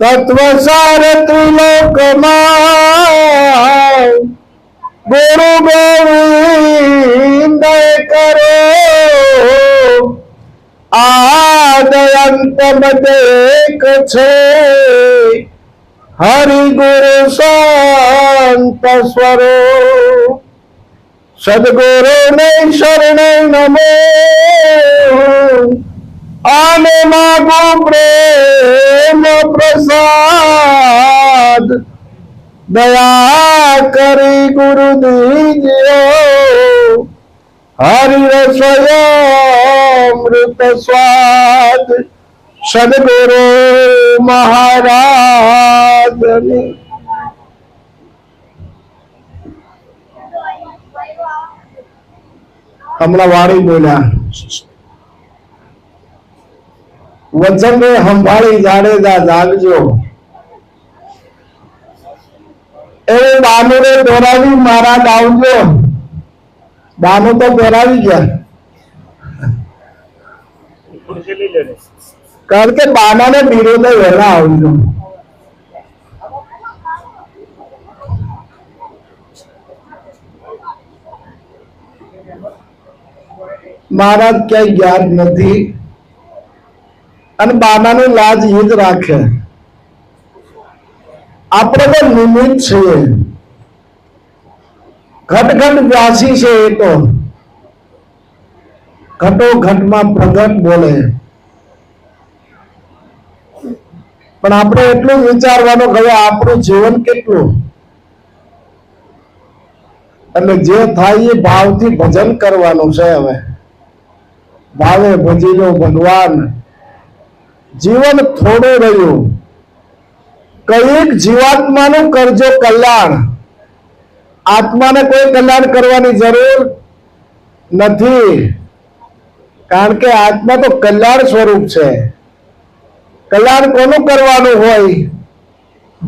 તત્વ સાર ત્રિલોકમાં ગુરુ ગોવિંદ કરો આદયંત એક છે હરિ ગુરુ શાંત સ્વરો સદગુરુ ને શરણ નમો આને માગો પ્રેમ પ્રસાદ. દયા કરી ગુરુ દીજો હરિ અમૃત સ્વાદ. સદગુરુ મહારાજની. હમણાં વાણી બોલ્યા. વચન ને સંભાળી જાડેજા જાગજો. એ દાનુને દોરાવી, મારા ગાવજો બાનુ તો દોરાવી ગયા. કારણ કે બાનાને વિરોધે વહેલા આવજો. મહારાજ ક્યાંય યાદ નથી. અને બાનાની લાજ એ જ રાખે. આપણે તો નિમિત્ત છીએ. ઘટઘટ વ્યાસી છે એ તો. ઘટો ઘટમાં પ્રગટ બોલે. પણ આપણે એટલું વિચારવાનું કે આપણું જીવન કેટલું? એટલે જે થાય એ ભાવથી ભજન કરવાનું છે હવે. ભાવે ભજીનો ભગવાન. જીવન થોડું રહ્યું. કંઈક જીવાત્માનું કરજો કલ્યાણ. આત્માને કોઈ કલ્યાણ કરવાની જરૂર નથી. કારણ કે આત્મા તો કલ્યાણ સ્વરૂપ છે. કલ્યાણ કોનું કરવાનું હોય?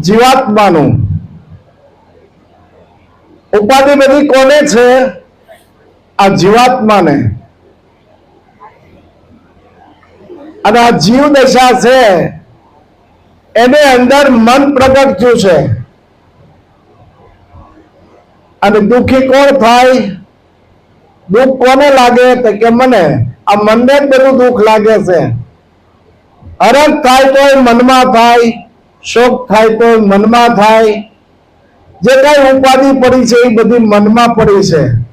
જીવાત્માનું. ઉપાધિ બધી કોને છે? આ જીવાત્માને. અને આ જીવ દશા છે એને અંદર મન પ્રગટ થયું છે. અને દુખી કોણ થાય? દુઃખ કોને લાગે? તો કે મને. આ મનને જ બધું દુઃખ લાગે છે. અરગ થાય તો મનમાં થાય, શોક થાય તો મનમાં થાય. જે કઈ ઉપાધિ પડી છે એ બધી મનમાં પડી છે.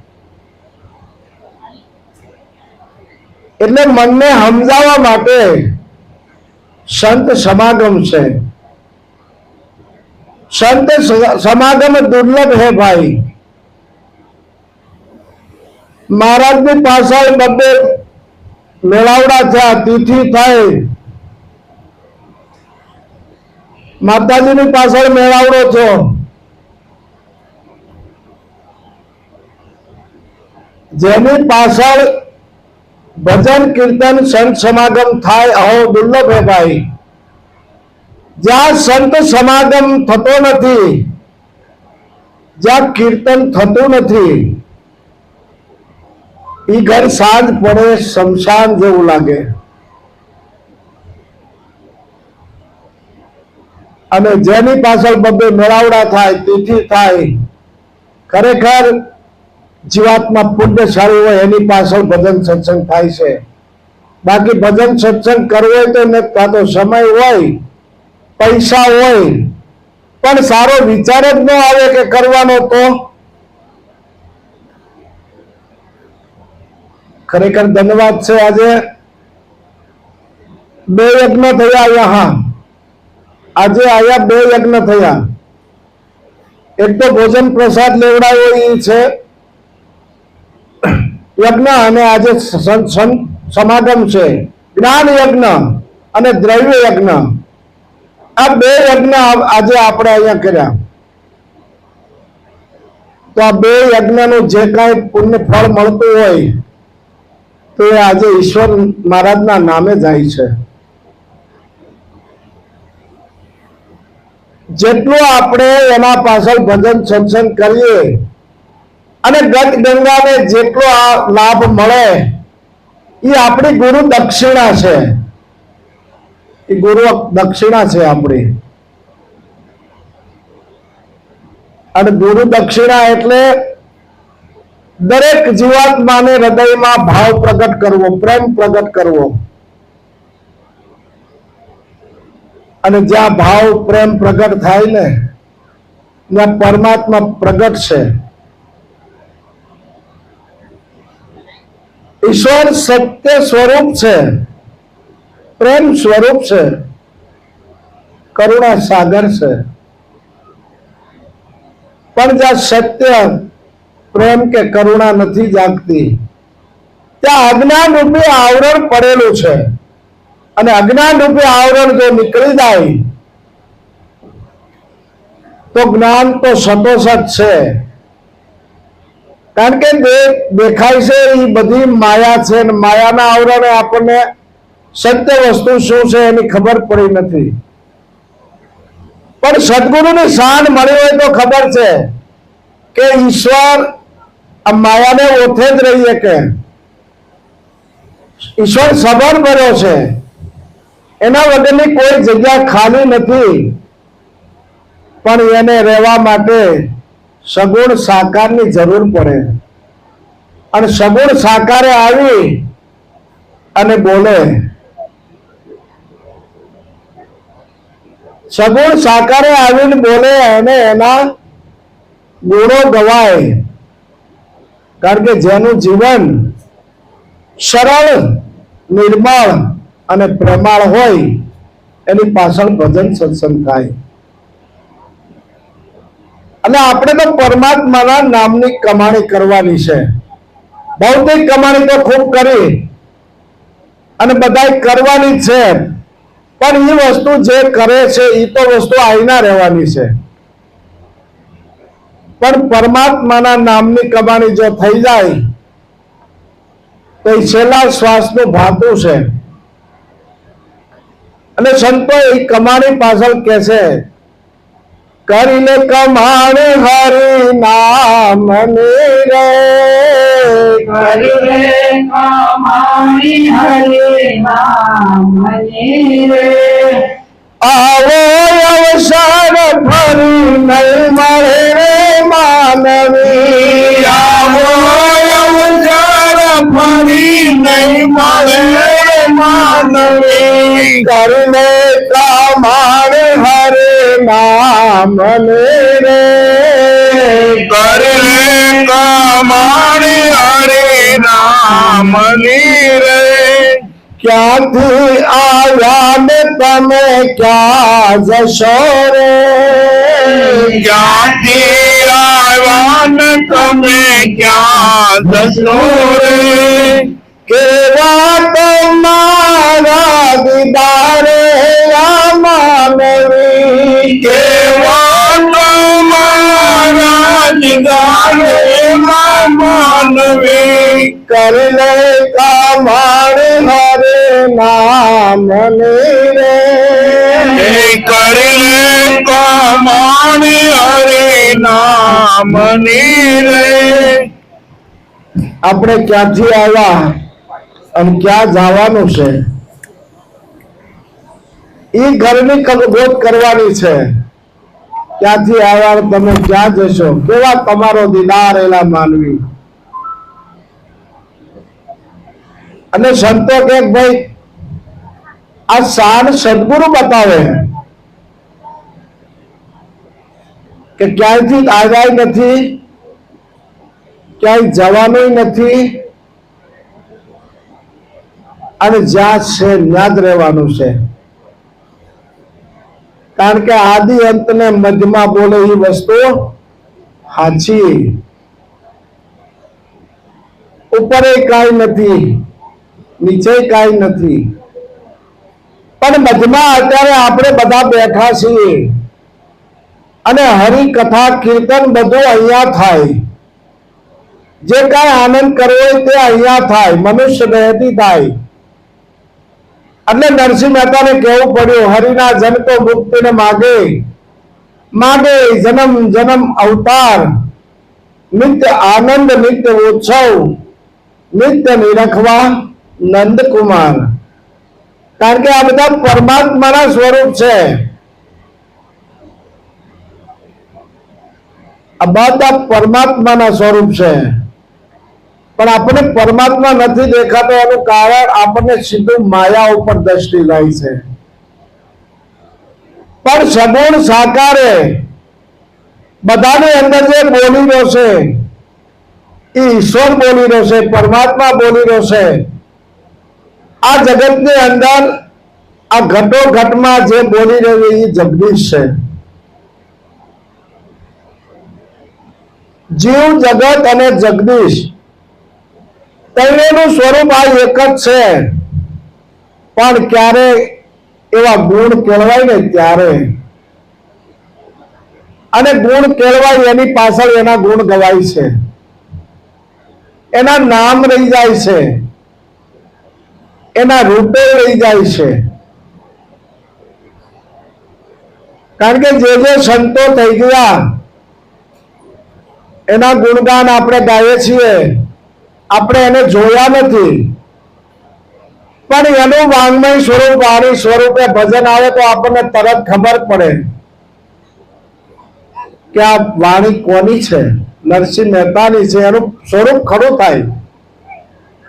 એટલે મનને સમજાવવા માટે સંત સમાગમ છે. સંત સમાગમ દુર્લભ હે ભાઈ. મહારાજની પાછળ બબે મેળાવડા થયા, તિથિ થાય માતાજીની પાછળ મેળાવડો છો જેની પાછળ ભજન કીર્તન સંત સમાગમ થાય, અહો દુર્લભ હે ભાઈ. જ્યાં સંત સમાગમ થતો નથી, જ્યાં કીર્તન થતું નથી એ ઘર સાંજ પડે શમશાન જેવું લાગે. અને જેની પાછળ બબ્બે મેળાવડા થાય, તિથિ થાય, ખરેખર જીવાત્મા પુણ્યશાળી હોય એની પાછળ ભજન સત્સંગ થાય છે. બાકી ભજન સત્સંગ કરવો તો ને કાં તો સમય હોય, પૈસા હોય, પણ સારો વિચાર જ ન આવે કે કરવાનો તો. ખરેખર ધન્યવાદ છે આજે. બે યજ્ઞ થયા અહીંયા. હા આજે આયા બે યજ્ઞ થયા. એક તો ભોજન પ્રસાદ લેવડાયો એ છે. યજ્ઞ અને આજે સમાગમ છે. જ્ઞાન યજ્ઞ અને દ્રવ્ય યજ્ઞ. આ બે યજ્ઞ આજે આપણે અહીંયા કર્યા. તો આ બે યજ્ઞનું જે કાંઈ પુણ્ય ફળ મળતું હોય, તો એ આજે ઈશ્વર મહારાજના નામે જાય છે. જેટલું આપણે એના પાછળ ભજન સત્સંગ કરીએ અને ગત ગંગાને જેટલો આ લાભ મળે, એ આપણી ગુરુ દક્ષિણા છે. એ ગુરુ દક્ષિણા છે આપણી. અને ગુરુ દક્ષિણા એટલે દરેક જીવાત્માને હૃદયમાં ભાવ પ્રગટ કરવો, પ્રેમ પ્રગટ કરવો. અને જ્યાં ભાવ, પ્રેમ પ્રગટ થાય ને, ત્યાં પરમાત્મા પ્રગટ છે. ઈશ્વર સત્ય સ્વરૂપ છે. પ્રેમ સ્વરૂપ છે. કરુણા સાગર છે. પણ જ્યાં સત્ય, પ્રેમ કે કરુણા નથી જાગતી, ત્યાં અજ્ઞાન રૂપે આવરણ પડેલું છે. અને અજ્ઞાન રૂપે આવરણ જો નીકળી જાય, તો જ્ઞાન તો સતોસત છે. કારણ કે જે દેખાય છે એ બધી માયા છે અને માયાના આવરણે આપણને સત્ય વસ્તુ શું છે એની ખબર પડી નથી. પણ સદગુરુની શાન મળી હોય તો ખબર છે કે ઈશ્વર આ માયાને ઓથે જ રહીએ કે ઈશ્વર સબળ ભર્યો છે. એના વગરની કોઈ જગ્યા ખાલી નથી. પણ એને રહેવા માટે સગુણ સાકારની જરૂર પડે. અને સગુણ સાકારે આવી અને બોલે, સગુણ સાકારે આવીને બોલે એને એના ગુણો ગવાય. કારણ કે જેનું જીવન સરળ, નિર્મળ અને પ્રમાણ હોય, એની પાછળ ભજન સત્સંગ થાય. અને આપણે તો પરમાત્માના નામની કમાણી કરવાની છે. ભૌતિક કમાણી તો ખૂબ કરી અને બધા કરવાની છે. પણ એ વસ્તુ જે કરે છે એ તો વસ્તુ આઈના રહેવાની છે. પણ પરમાત્માના નામની કમાણી જો થઈ જાય, તો એ છેલ્લા શ્વાસનું ભાતું છે. અને સંતો એ કમાણી પાછળ કે છે? કરીને કમાણ હરી નામ રે કરીને કમાણી હરે નામની રે આવો અવસર ફરી નહીં મળે માનવી. આવો ફરી નહીં મળે માનવી. કરને કમાણ હરે નામ રે. કરે કમાણ હરે નામ રે. ક્યાંથી આવ્યા ને તમે ક્યાં જશો રે? ક્યાંથી આવ્યા ને તમે ક્યાં જશો રે કેવા તમારા દીદારે માનવી કેવા તમારા જીગારે માનવી કરલે કમાણ હરે નામ રે કરે કમાણ હરે નામ રે આપણે ક્યાંથી આવ્યા અને ક્યાં જવાનું છે? એ ઘરની ગોત કરવાની છે. ક્યાંથી આવ્યા તમે ક્યાં જશો? કેવા તમારો દીદાર એલા માનવી? અને સંતો કે ભાઈ, આ સાર સદગુરુ બતાવે. કે ક્યાંયથી આવ્યા નથી, ક્યાંય જવાનું નથી, અને જ્યાં છે, ત્યાં જ રહેવાનું છે. કારણ કે આદિ અંત ને મધ્યમાં બોલે એ વસ્તુ સાચી. ઉપર કાંઈ નથી, નીચે કાંઈ નથી. પણ મધ્યમાં અત્યારે આપણે બધા બેઠા છીએ. અને હરિકથા કીર્તન બધું અહીંયા થાય. જે કાંઈ આનંદ કરવો હોય તે અહીંયા થાય, મનુષ્ય દેહથી થાય. એટલે નરસિંહ મહેતાને કહેવું પડ્યું, હરિના જન તો મુક્તિને માગે. માગે જન્મ જન્મ અવતાર. નિત્ય આનંદ, નિત્ય ઉત્સવ. નિત્ય નિરખવા નંદકુમાર. કારણ કે આ બધા પરમાત્માના સ્વરૂપ છે. આ બધા પરમાત્માના સ્વરૂપ છે. પણ આપણને પરમાત્મા નથી દેખાતો એનું કારણ આપણને સીધું માયા ઉપર દ્રષ્ટિ લાય છે. પણ સગુણ સાકારે બધાની અંદર જે બોલી રહ્યો છે એ ઈશ્વર બોલી રહ્યો પરમાત્મા બોલી રહ્યો છે આ જગતની અંદર આ ઘટો ઘટમાં જે બોલી રહ્યો એ જગદીશ છે. જીવ, જગત અને જગદીશ ત્રણેયનું સ્વરૂપ આ એક જ છે. પણ ક્યારે એવા ગુણ કેળવાય ને ત્યારે? અને ગુણ કેળવાય એની પાછળ એના ગુણ ગવાય છે. એના નામ રહી જાય છે. એના રૂપે રહી જાય છે. કારણ કે જે જે સંતો થઈ ગયા, એના ગુણગાન આપણે ગાઈએ છીએ. આપણે એને જોયા નથી. પણ એનું વાંગમય સ્વરૂપ, વાણી સ્વરૂપે ભજન આવે તો આપણને તરત ખબર પડે કે આ વાણી કોની છે? નરસિંહ મહેતાની છે. એનું સ્વરૂપ ખરું થાય.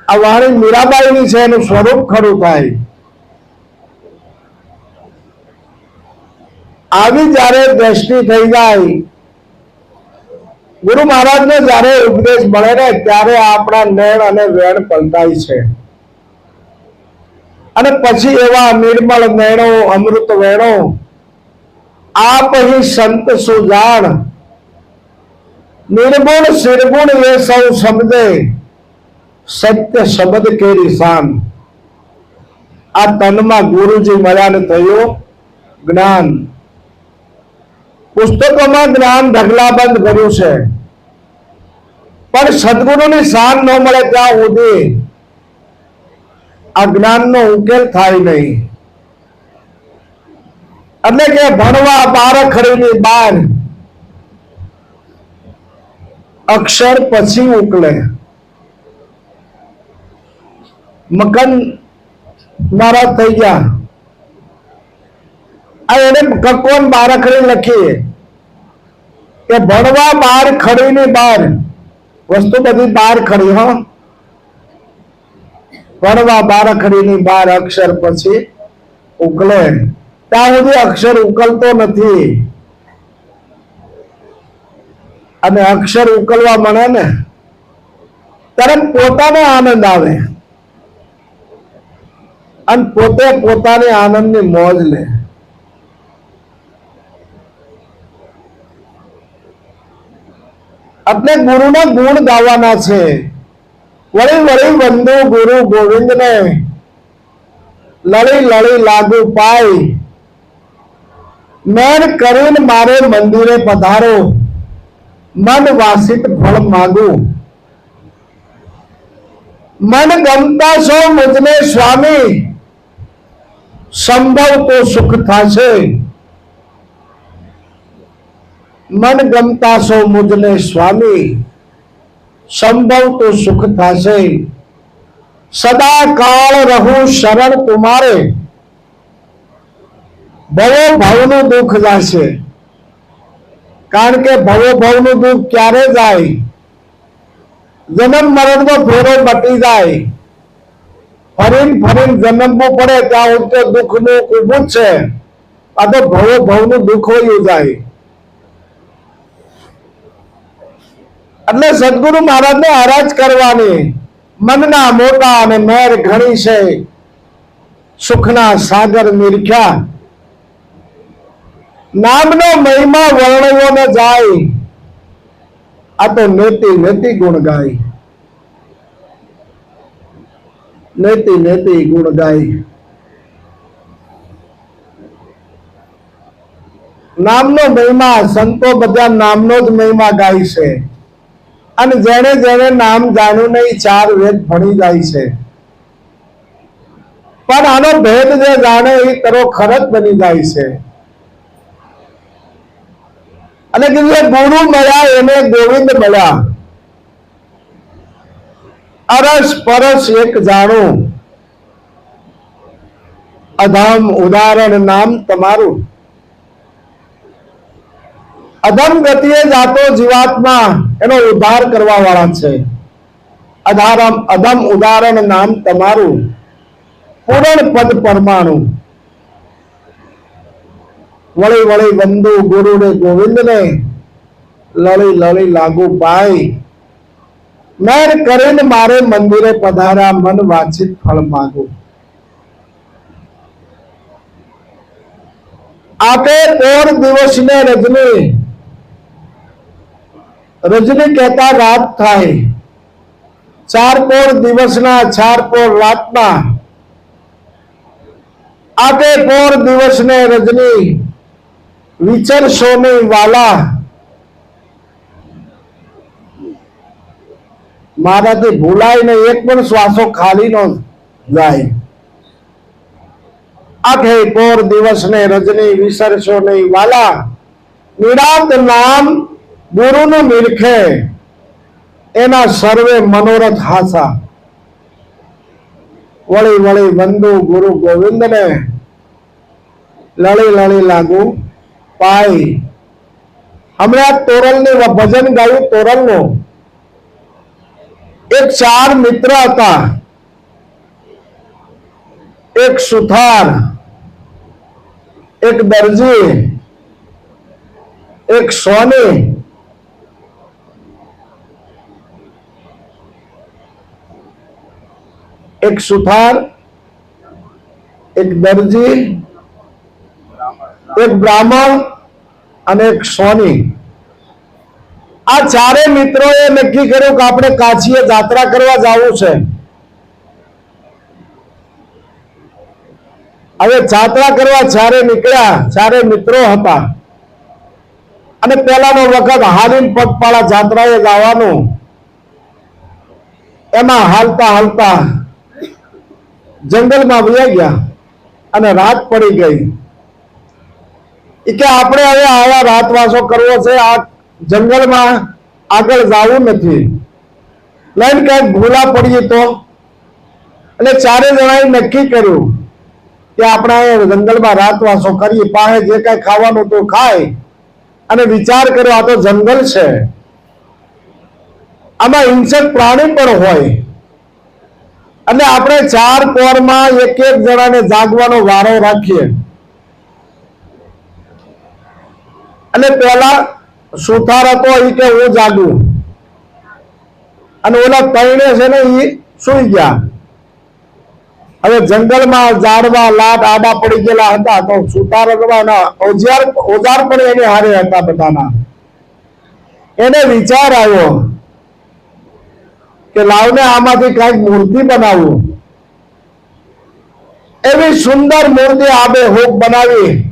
આ વાણી મીરાબાઈની છે. એનું સ્વરૂપ ખરું થાય. આવી જ્યારે દ્રષ્ટિ થઈ જાય ગુરુ મહારાજને જ્યારે ઉપદેશ મળે ને ત્યારે આપણા નૈણ અને વેણ પલટાય છે. અને પછી એવા નિર્મળ નૈણો અમૃત વેણો, આપ પછી સંત સુજાણ નિર્ગુણ શિરગુણ એ સૌ સમજે સત્ય શબ્દ કે નિશાન? આ તનમાં ગુરુજી મળ્યા ને થયું જ્ઞાન. પુસ્તકોમાં જ્ઞાન ઢગલાબંધ કર્યું છે. પણ સદગુરુની શાન ન મળે ત્યાં સુધી જ્ઞાનનો ઉકેલ થાય નહીં. એટલે કે ભણવા બારખડીની બાર અક્ષર પછી ઉકલે. મકન નારાજ થઈ ગયા. આ એને કકોન બારખડી લખી કે ભણવા બાર ખડીની બાર. વસ્તુ બધી બાર ખડી, હો. પડવા બાર ખડીની બાર અક્ષર પછી ઉકલે ત્યાં સુધી અક્ષર ઉકલતો નથી. અને અક્ષર ઉકલવા મળે ને, ત્યારે પોતાને આનંદ આવે. અને પોતે પોતાની આનંદની મોજ લે. એટલે ગુરુના ગુણ ગાવાના છે વળી વળી વંદુ ગુરુ ગોવિંદને લળી લળી લાગુ પાય મેર કરીને મારે મંદિરે પધારો મન વાસિત ફળ માગું મન ગમતા છો મુજને સ્વામી સંભવ તો સુખ થશે મન ગમતા છો મુજને સ્વામી, સંભવ તો સુખ થશે. સદા કાળ રહું શરણ તુમારે ભવો ભાવનું દુઃખ જશે. કારણ કે ભવો ભાવનું દુઃખ ક્યારે જાય? જન્મ મરણનો ફેરો બટી જાય. ફરીન ફરીન જન્મવું પડે ત્યાં ઉઠતે દુઃખનું ઊભું છે. આ તો ભવો ભવનું દુઃખ હોય જાય. એટલે સદગુરુ મહારાજને હરાજ કરવાની. મનના મોટા અને મેર ઘણી છે. સુખના સાગર નિરખ્યા. નામનો મહિમા વર્ણવો ને જાય. આ તો નેતિ નેતિ ગુણ ગાય. નેતિ નેતિ ગુણ ગાય. નામનો મહિમા, સંતો બધા નામનો જ મહિમા ગાય છે. અને જેને જેને નામ જાણ્યું નહીં, ચાર વેદ ભણી જાય છે. પણ આનો ભેદ જે જાણે એ તરો ખરત બની જાય છે. અને કીધું ગુરુ મળ્યા, એને ગોવિંદ મળ્યા. અરસ પરસ એક જાણું. અધામ ઉદાહરણ નામ તમારું. અધમ ગતિએ જાતો જીવાત્મા એનો ઉદ્ધાર કરવા વાળા છે. અધારમ અધમ ઉદાહરણ નામ તમારું. પૂરણ પદ પરમાણુ. વળી વળી વંદુ ગુરુ ને ગોવિંદ ને લળી લળી લાગુ પાય. મેર કરીને મારે મંદિરે પધાર્યા મન વાંચિત ફળ માગું. આપે ઓર દિવસ ને રજની રજની કહેતા રાત થાય. ચાર પોર દિવસના, ચાર પોર રાતના. આગે પોર દિવસને રજની વિચરની વાલા. મારાથી ભૂલાય ને એક પણ શ્વાસો ખાલી નો જાય. આઠે પોર દિવસ ને રજની વિસરશો નહીં વાલા. નિરાંત નામ ગુરુનું મિલખે. એના સર્વે મનોરથ હાસા. વળી વળી વંદુ ગુરુ ગોવિંદ ને લળી લળી લાગુ પાય હમણાં તોરલની ભજન ગાયું તોરલનું. એક ચાર મિત્ર હતા. એક સુથાર, એક દરજી, એક સોની એક સુથાર, એક દરજી, એક બ્રાહ્મણ અને એક સોની આ ચારે મિત્રોએ નક્કી કર્યું કે આપણે કાચીએ જાત્રા કરવા જવું છે. હવે જાત્રા કરવા ચારે નીકળ્યા ચારે મિત્રો હતા, અને પેલાનો વખત હાલીન પગપાળા જાત્રાએ જવાનું, એમાં હાલતા હાલતા જંગલમાં વયા ગયા અને રાત પડી ગઈ. એ કે આપણે હવે આવા રાતવાસો કરવો છે, આ જંગલમાં આગળ જવું નથી. લઈને ક્યાંક ભૂલા પડીએ તો? એટલે ચારે જણાએ નક્કી કર્યું કે આપણે જંગલમાં રાતવાસો કરીએ પાસે જે કઈ ખાવાનું તો ખાય અને વિચાર કર્યો આ તો જંગલ છે. આમાં હિંસક પ્રાણી પણ હોય. અને આપણે ચાર કોરમાં એક એક જણાને જાગવાનો વારો રાખીએ. અને પેલા સુથાર હતો એ કે હું જાગું. અને ઓલા તૈણે છે ને એ સુઈ ગયા. હવે જંગલમાં ઝાડવા લાટ આડા પડી ગયેલા હતા તો સુતાર ઓજાર ઓજાર પણ એને હારે હતા બધાના. એને વિચાર આવ્યો કે લાવને આમાંથી કંઈક મૂર્તિ બનાવું. એવી સુંદર મૂર્તિ આબે હોપ બનાવી.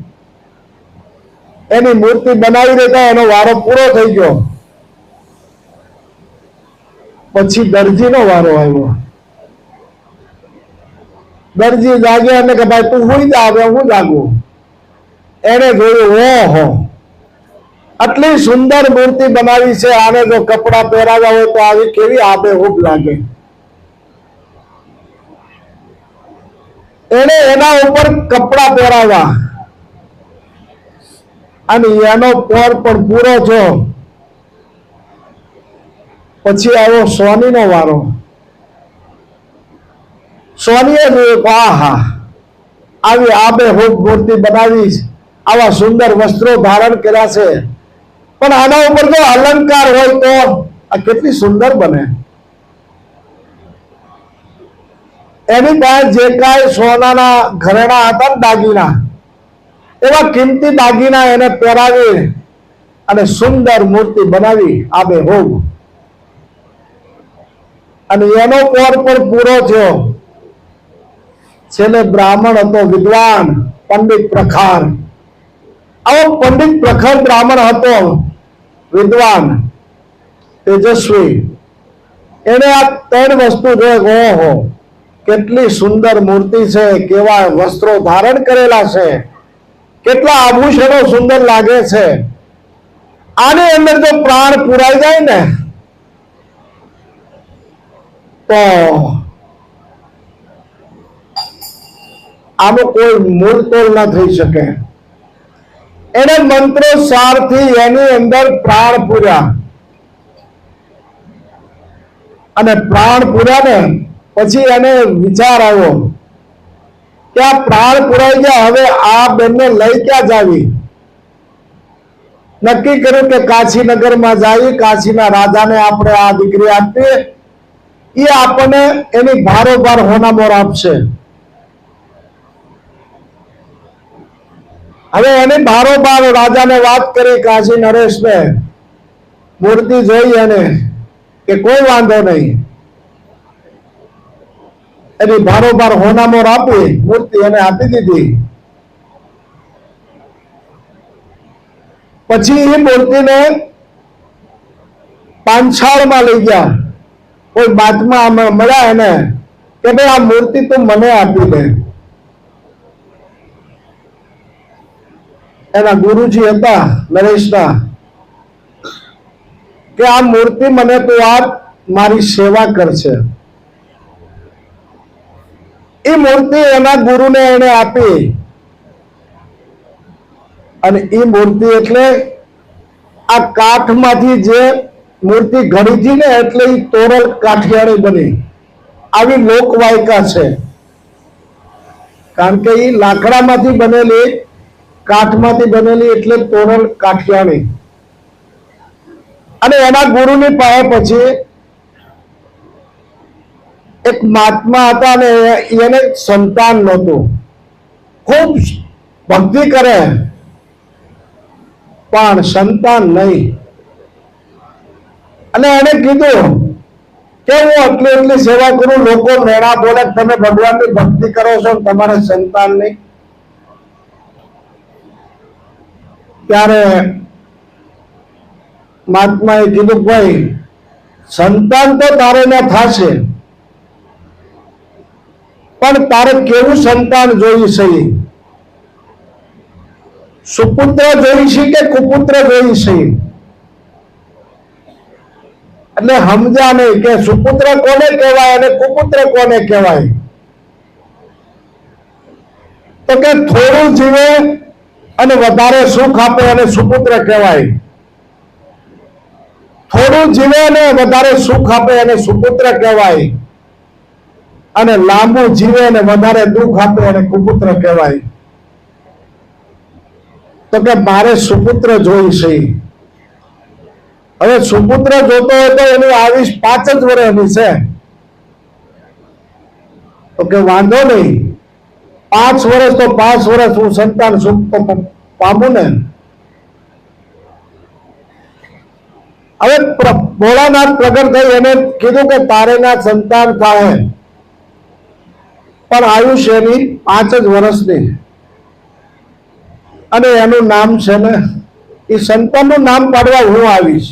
એની મૂર્તિ બનાવી દેતા એનો વારો પૂરો થઈ ગયો. પછી દરજીનો વારો આવ્યો. દરજી જાગ્યા એટલે કે ભાઈ તું હું જ આવે હું જાગું. એને જોયું, ઓહો. આટલી સુંદર મૂર્તિ બનાવી છે, આને જો કપડા પહેરાવ્યા હોય તો આવી કેવી આબેહૂબ લાગે? એને એના ઉપર કપડા પહેરાવ્યા. અને એનો પર પણ પૂરો થયો પછી આવ્યો સોનીનો વારો. સોનીએ જોયું આહા, આવી આબેહૂબ મૂર્તિ બનાવી આવા સુંદર વસ્ત્રો ધારણ કર્યા છે. પણ આના ઉપર જો અલંકાર હોય તો આ કેટલી સુંદર બને. એની પાસે જે કાંઈ સોનાના ઘરેણા હતા ને દાગીના, એવા કિંમતી દાગીના એને પહેરાવી અને સુંદર મૂર્તિ બનાવી આબે હોવ. અને એનો કોર પણ પૂરો થયો. છેલ્લે બ્રાહ્મણ હતો વિદ્વાન પંડિત પ્રખાર. આવો પંડિત પ્રખર બ્રાહ્મણ હતો. વિદ્વાન, તેજસ્વી. એને આ ત્રણ વસ્તુ જોઈ ઓહો કેટલી સુંદર મૂર્તિ છે, કેવા વસ્ત્રો ધારણ કરેલા છે, કેટલા આભૂષણો સુંદર લાગે છે. આની અંદર જો પ્રાણ પુરાઈ જાય ને, તો આમાં કોઈ મૂળ તોલ ના થઈ શકે. એને મંત્રો સારથી એની અંદર પ્રાણ પૂર્યા. અને પ્રાણ પૂર્યા ને પછી એને વિચાર આવ્યો કે આ પ્રાણ પુરાઈ ગયા, હવે આ બેનને લઈ ક્યાં જાવી? નક્કી કર્યું કે કાશીનગરમાં જાવી કાશીના રાજાને આપણે આ દીકરી આપીએ. એ આપણને એની ભારોભાર હોનામોર આપશે. હવે એને બારોબાર રાજાને વાત કરી કાશી નરેશને મૂર્તિ જોઈ એને કે કોઈ વાંધો નહીં. એની બારોબાર હોનામોર આપી, મૂર્તિ એને આપી દીધી. પછી એ મૂર્તિને પાંછાળમાં લઈ ગયા. કોઈ બાતમાં મળ્યા એને કે ભાઈ, આ મૂર્તિ તું મને આપી દે. એના ગુરુજી હતા, નરેશના, કે આ મૂર્તિ મને તું આપ, મારી સેવા કરશે. એ મૂર્તિ એના ગુરુને એને આપી. અને એ મૂર્તિ એટલે આ કાઠમાંથી જે મૂર્તિ ઘડી ને એટલે એ તોરલ કાઠિયાળી બની. આવી લોકવાયકા છે. કારણ કે એ લાકડામાંથી બનેલી કાઠમાંથી બનેલી એટલે તોરણ કાઠિયાણી અને એના ગુરુની પાસે પછી એક મહાત્મા હતા અને એને સંતાન નહોતું. ખૂબ ભક્તિ કરે. પણ સંતાન નહીં. અને એને કીધું કે હું આટલી એટલી સેવા કરું, લોકો મેળા બોલે, તમે ભગવાનની ભક્તિ કરો છો, તમારે સંતાન નહીં. ત્યારે મહાત્માએ કીધું ભાઈ, સંતાન તો તારે ને થશે. પણ તારે કેવું સંતાન જોઈ છે સુપુત્ર જોઈ છે કે કુપુત્ર જોઈ છે એટલે સમજ્યા નહીં કે સુપુત્ર કોને કહેવાય અને કુપુત્ર કોને કહેવાય? તો કે થોડું જીવે અને વધારે સુખ આપે અને સુપુત્ર કહેવાય. થોડું જીવે અને વધારે સુખ આપે અને સુપુત્ર કહેવાય. અને લાંબુ જીવે અને વધારે દુઃખ આપે અને કુપુત્ર કહેવાય. તો કે મારે સુપુત્ર જોઈ છે હવે સુપુત્ર જોતો હોય તો એની આવીશ પાંચ જ વર્ષની છે. તો કે વાંધો નહીં. પાંચ વર્ષ તો પાંચ વર્ષ હું સંતાન સુખ પામું ને હવે ભોળાનાથ પ્રગટ થઈ એને કીધું કે તારે ના સંતાન થાય. પણ આયુષ્ય એની પાંચ જ વર્ષની. અને એનું નામ છે ને, એ સંતાનનું નામ પાડવા હું આવીશ.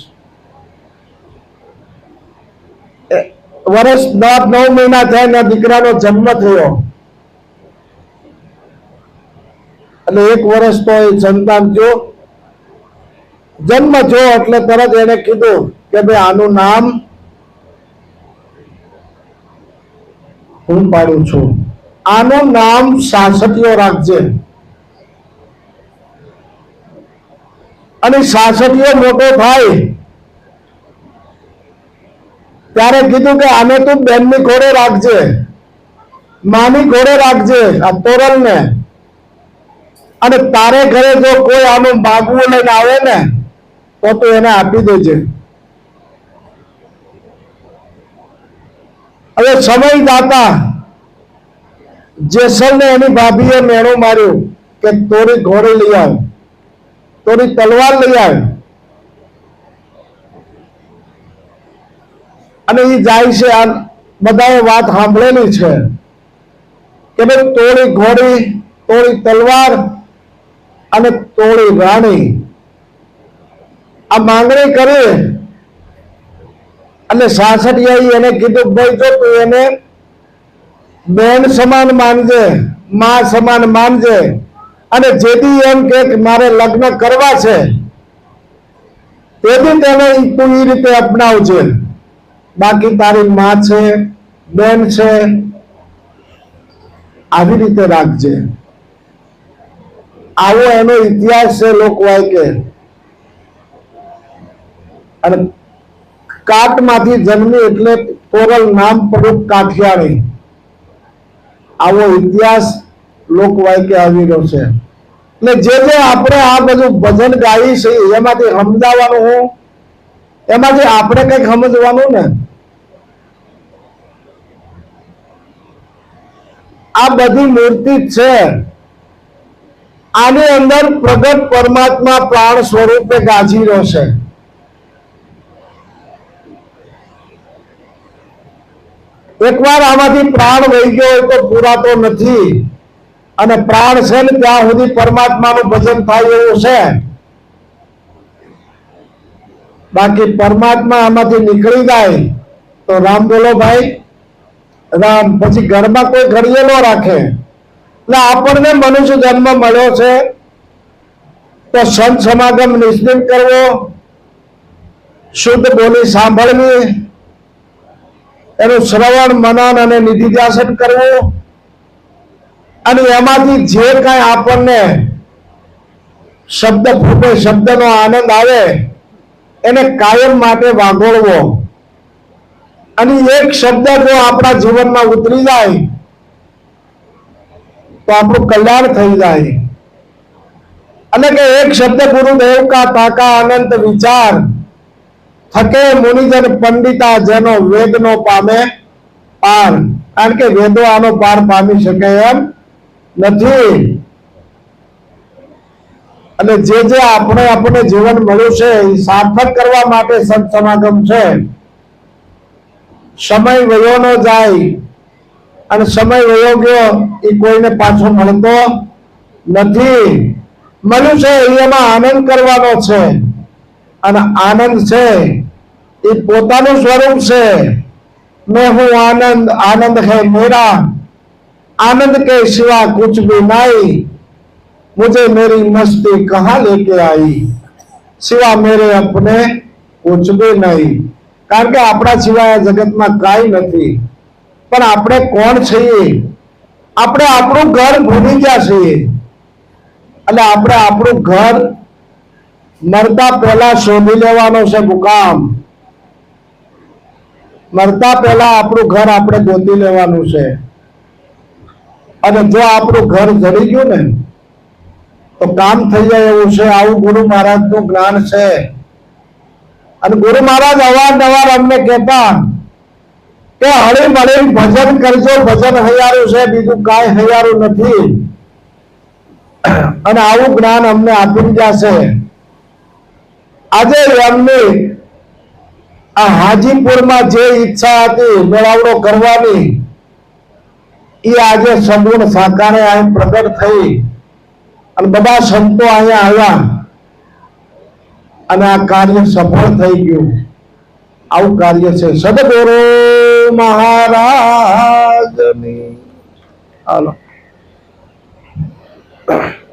વર્ષ દસ નવ મહિના થયા દીકરાનો જન્મ થયો. એટલે એક વર્ષ તો એ સંતાન થયો. જન્મ થયો એટલે તરત એને કીધું કે ભાઈ આનું નામ હું પાડું છું. આનું નામ સાસટીયો રાખજે. અને શાસકીય મોટો થાય. ત્યારે કીધું કે આને તું બેનની ઘોડે રાખજે. માની ઘોડે રાખજે આ તોરલ ને અને તારે ઘરે જો કોઈ આનું માગવું લઈને આવે ને, તો તું એને આપી દેજે. હવે સમય દાતા જેસલ ને એની ભાભીએ મેણું માર્યું કે તોરી ઘોડી લઈ આવ, તોરી તલવાર લઈ આવ. અને એ જાય છે, આ બધાએ વાત સાંભળેલી છે કે ભાઈ તોડી ઘોડી તોડી તલવાર અને તોડી રાણી. આ માંગણી કરી અને સાસરિયાઈ એને કીધું, ભાઈ, જો તું એને બેન સમાન માનજે, માં સમાન માનજે અને જેથી એમ કે મારે લગ્ન કરવા છે, તેથી તેને તું એ રીતે અપનાવજે. બાકી તારી માં છે, બેન છે, આવી રીતે રાખજે. આવો એનો ઇતિહાસ છે લોકવાયકે અને કાટમાંથી જન્મી એટલે કોરલ નામ પડ્યું કાઠિયાણી આવો ઇતિહાસ લોકવાયકે આવેલો છે. એટલે જે જે આપણે આ બધું ભજન ગાઈ છે, એમાંથી સમજાવવાનું હું, એમાંથી આપણે કંઈક સમજવાનું ને. આ બધી મૂર્તિ છે. આની અંદર પ્રગટ પરમાત્મા પ્રાણ સ્વરૂપે ગાજી રહ્યો છે. એકવાર આમાંથી પ્રાણ વહી ગયો હોય તો પૂરાતો નથી. અને પ્રાણ છે ને ત્યાં સુધી પરમાત્માનું ભજન થાય એવું છે. બાકી પરમાત્મા આમાંથી નીકળી જાય તો રામ બોલો ભાઈ. રામ, પછી ઘરમાં કોઈ ઘડીએ ન રાખે. આપણને મનુષ્ય જન્મ મળ્યો છે, તો સંત સમાગમ નિશ્ચિત કરવો, શુદ્ધ બોલી સાંભળવી, એનું શ્રવણ, મનન અને નિધિધ્યાસન કરવું, અને એમાંથી જે કાંઈ આપણને શબ્દ ફૂટે શબ્દનો આનંદ આવે, એને કાયમ માટે વાગોળવો. અને એક શબ્દ જો આપણા જીવનમાં ઉતરી જાય તો આપણું કલ્યાણ થઈ જાય. અને કે એક શબ્દ ગુરુદેવ કા તાકા અનંત વિચાર, થકે મુનિજન પંડિતા જેનો વેદનો પામે પાર. કારણ કે વેદો આનો પાર પામી શકે એમ નથી. અને જે જે આપણે આપણને જીવન મળ્યું છે, એ સાર્થક કરવા માટે સંત સમાગમ છે. સમય વયો ન જાય. અને સમય વયો ગયો એ કોઈને પાછો મળતો નથી મળ્યું છે એ એમાં આનંદ કરવાનો છે અને આનંદ છે એ પોતાનું સ્વરૂપ છે મેં હું આનંદ આનંદ है मेरा आनंद के सिवा कुछ भी नहीं मुझे मेरी मस्ती कहाँ लेके आई सिवा मेरे अपने कुछ भी નહીં કારણ કે આપણા સિવાય આ જગતમાં કાંઈ નથી પણ આપણે કોણ છીએ? આપણે આપણું ઘર ભૂલી ગયા છીએ. એટલે આપણે આપણું ઘર મરતા પહેલા શોધી લેવાનો છે મુકામ મરતા પહેલા આપણું ઘર આપણે ગોતી લેવાનું છે. અને જો આપણું ઘર જડી ગયું ને, તો કામ થઈ જાય એવું છે. આવું ગુરુ મહારાજનું જ્ઞાન છે. અને ગુરુ મહારાજ અવારનવાર અમને કહેતા કે હળી મળી ભજન કરજો, ભજન હૈયારું છે, બીજું કાંઈ હૈયારું નથી. અને આવું જ્ઞાન અમને આપી જશે આજે એમની આ હાજીપુરમાં જે ઈચ્છા હતી મેળાવડો કરવાની એ આજે સંપૂર્ણ સાકારે અહીં પ્રગટ થઈ. અને બધા સંતો અહીંયા આવ્યા. અને આ કાર્ય સફળ થઈ ગયું. આવું કાર્ય છે. સદગુરુ! મહારાજની. હાલો.